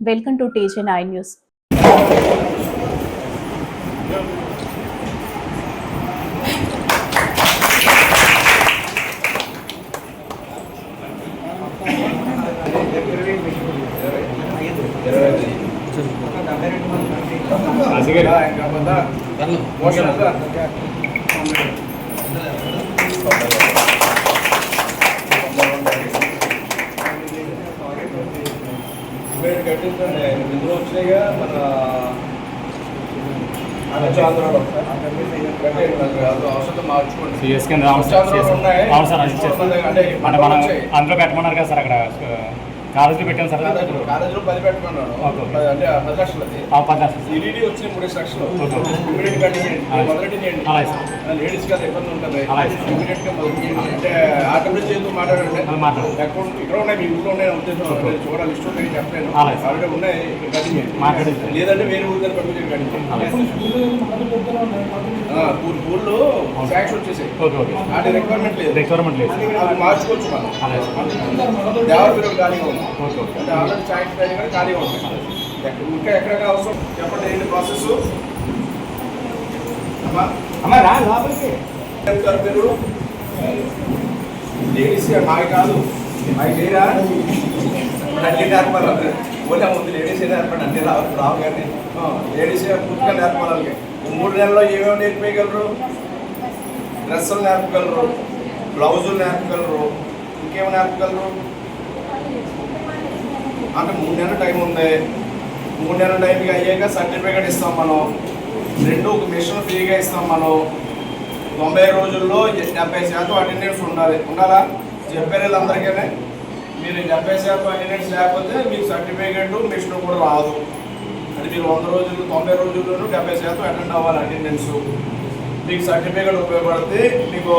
welcome to TJ nine news ఇందులో వచ్చినాయిగా మన ఆంధ్రలో అవసరం మార్చుకోండి సిఎస్ కింద అవును సార్ ఆంధ్రలో CSK. ఉన్నాయి అవును సార్ అది ఇచ్చేసి అంటే మనం. అందులో పెట్టమన్నారు కదా సార్ అక్కడ కాలేజీలో పెట్టాం సార్. కాలేజీలో పది పెట్టుకున్నాను. పది అంటే పది లక్షలది ఆ పద్నాలుగు సార్ ఈడీడీ వచ్చి మూడు లక్షలు. ఇమీడియట్గా. మొదలెట్టి చేయండి. లేడీస్ కదా ఇబ్బంది ఉంటుంది. ఇమీడియట్గా. అంటే ఆటోమేటిక్ చేస్తూ మాట్లాడండి. అకౌంట్ ఇక్కడ ఉన్నాయి మీ ఊళ్ళో ఉన్నాయి ఉద్దేశం చూడాలి లిస్ట్ ఉంటాయి చెప్పలేను. ఆల్రెడీ ఉన్నాయి కట్టింగ్ మాట్లాడండి. లేదంటే వేరే ఊరి దగ్గర పంపించండి కట్టింగ్ ఊళ్ళో శాంక్షన్ వచ్చేసాయి. వాటి రిక్వైర్మెంట్ లేదు. రిక్వైర్మెంట్ లేదు. మార్చుకోవచ్చు మనం. దేవర ఓకే అంటే ఆల్రెడీ శాంక్షన్ అయిన కానీ ఖాళీ ఉంది ఇంకా ఎక్కడ అవసరం చెప్పండి ఏంటి ప్రాసెస్ అమ్మా అమ్మా రా లోపలికి చెప్తారు మీరు లేడీస్ మావి కాదు మావి లేరా అన్ని నేర్పాలి ఓటే ముందు లేడీస్ నేర్పండి అన్ని రావు రావు కానీ లేడీస్ పూర్తిగా నేర్పాలి మూడు నెలల్లో ఏమేమి నేర్పేయగలరు డ్రెస్సులు నేర్పగలరు బ్లౌజులు నేర్పగలరు ఇంకేమి నేర్పగలరు? అంటే మూడు నెలల టైం ఉంది. మూడు నెలల టైంకి అయ్యాక సర్టిఫికేట్ ఇస్తాం మనం. రెండు ఒక మిషన్ ఫ్రీగా ఇస్తాం మనం. తొంభై రోజుల్లో డెబ్బై శాతం అటెండెన్స్ ఉండాలి. ఉండాలా? చెప్పారు వీళ్ళందరికీ మీరు డెబ్బై శాతం అటెండెన్స్ లేకపోతే మీకు సర్టిఫికేట్ మిషన్ కూడా రాదు. అంటే మీరు వంద రోజులు తొంభై రోజుల్లోనూ డెబ్బై శాతం అటెండ్ అవ్వాలి అటెండెన్స్. మీకు సర్టిఫికేట్ ఉపయోగపడితే మీకు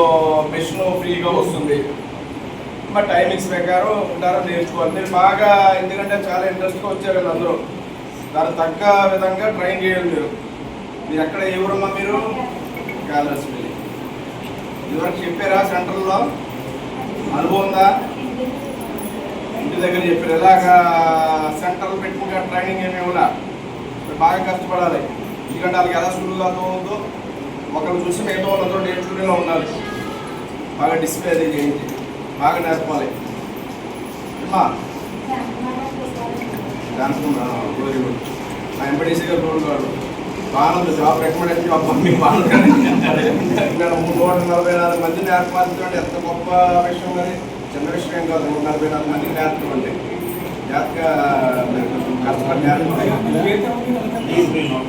మిషన్ ఫ్రీగా వస్తుంది. మా టైమింగ్స్ ప్రకారం ఉంటారో నేర్చుకోవాలి. మీరు బాగా ఎందుకంటే చాలా ఇంట్రెస్ట్గా వచ్చారు వీళ్ళందరూ దానికి తగ్గ విధంగా ట్రైన్ చేయాలి మీరు. మీరు ఎక్కడ ఏ ఊరమ్మా మీరు? కాలరస్పల్లి ఇదివరకు చెప్పారా సెంటర్లో? అనుభవం ఉందా? ఇంటి దగ్గర చెప్పారు. ఎలాగా సెంటర్లు పెట్టుకుంటే ట్రైనింగ్ ఏమి ఇవ్వలా? బాగా కష్టపడాలి. ఎందుకంటే వాళ్ళకి ఎలా సులువుగా అర్థమవుతుందో ఒకరు చూసి మిగతా వాళ్ళందరూ నేర్చుకునేలా ఉండాలి. బాగా డిస్ప్లే అది చేయించి బాగా నేర్పాలి. అమ్మా వెరీ గుడ్ నా ఎంపీడీసీ గారు రోల్ కాదు. బాగుంది జాబ్ రికమెండేషన్ జాబ్ మమ్మీ బాగుంది. ఇక్కడ మూడు నూట నలభై నాలుగు మంది నేర్పాల్సిందంటే ఎంత గొప్ప విషయం కానీ చిన్న విషయం కాదు నూట నలభై నాలుగు మంది నేర్పమండి జాగ్రత్తగా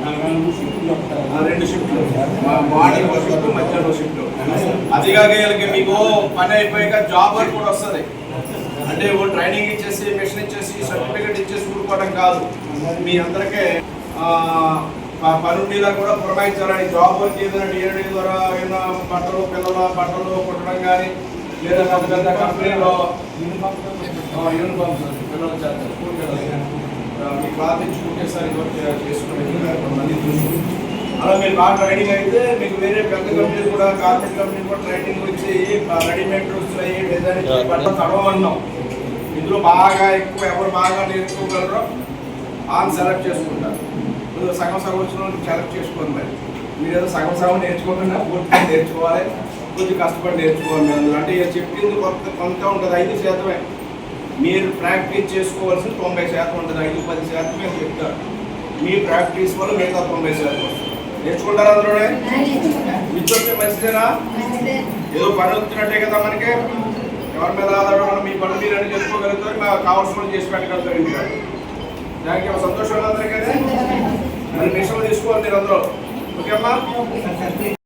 ఆ, రెండు షిఫ్ట్లు మార్నింగ్ ఒక షిఫ్ట్ మధ్యాహ్నం షిఫ్ట్ అది కాక వీళ్ళకి మీకు పని అయిపోయాక జాబ్ వర్క్ కూడా వస్తుంది అంటే ఓ ట్రైనింగ్ ఇచ్చేసి మిషన్ ఇచ్చేసి సర్టిఫికేట్ ఇచ్చేసి ఊరుకోవడం కాదు మీ అందరికీ ఆ, కూడా పురమాయించాలని జాబ్ వర్క్ ఏదైనా డిఎన్డి ద్వారా ఏదైనా బట్టలు పిల్లల బట్టలు కుట్టడం కానీ లేదా పెద్ద కంపెనీలో కంపెనీలో యూనిఫామ్స్ పిల్లలు చేస్తారు స్కూల్ పిల్లలకి. ఆ, మీ క్లాత్ ఇచ్చుకుంటేసారి చేసుకుని కొంతమంది చూసి. అలా మీరు బాగా ట్రైనింగ్ అయితే మీకు వేరే పెద్ద కంపెనీ కూడా కార్పొరేట్ కంపెనీ కూడా ట్రైనింగ్ వచ్చి రెడీమేడ్ వస్తున్నాయి డిజైన్ ఇచ్చి బట్టలు తడవమన్నాం. ఇందులో బాగా ఎక్కువ ఎవరు బాగా నేర్చుకోగలరో ఆన్ సెలెక్ట్ చేసుకుంటారు. సగం సగం వచ్చిన సెలెక్ట్ చేసుకోండి మరి. మీరు ఏదో సగం సగం నేర్చుకోకుండా పూర్తిగా నేర్చుకోవాలి. కొంచెం కష్టపడి నేర్చుకోవాలి అందులో. అంటే ఇక చెప్పింది కొంత కొంత ఉంటుంది ఐదు శాతమే. మీరు ప్రాక్టీస్ చేసుకోవాల్సిన తొంభై శాతం ఉంటుంది. ఐదు పది శాతం మేము చెప్తారు మీ ప్రాక్టీస్ వల్ల మిగతా తొంభై శాతం వస్తుంది. నేర్చుకుంటారా అందులోనే? విద్యుత్ మంచిదేనా? ఏదో పని వచ్చినట్టే కదా మనకి. ఎవరి మీద ఆధారపడి మీ పని మీరు అని చేసుకోగలుగుతారు మాకు కావాల్సిన చేసి పెట్టగలుగుతారు ఇంటికి దానికి సంతోషం అందరికీ మరి మిషన్ తీసుకోవాలి మీరు అందరూ ఓకే అమ్మా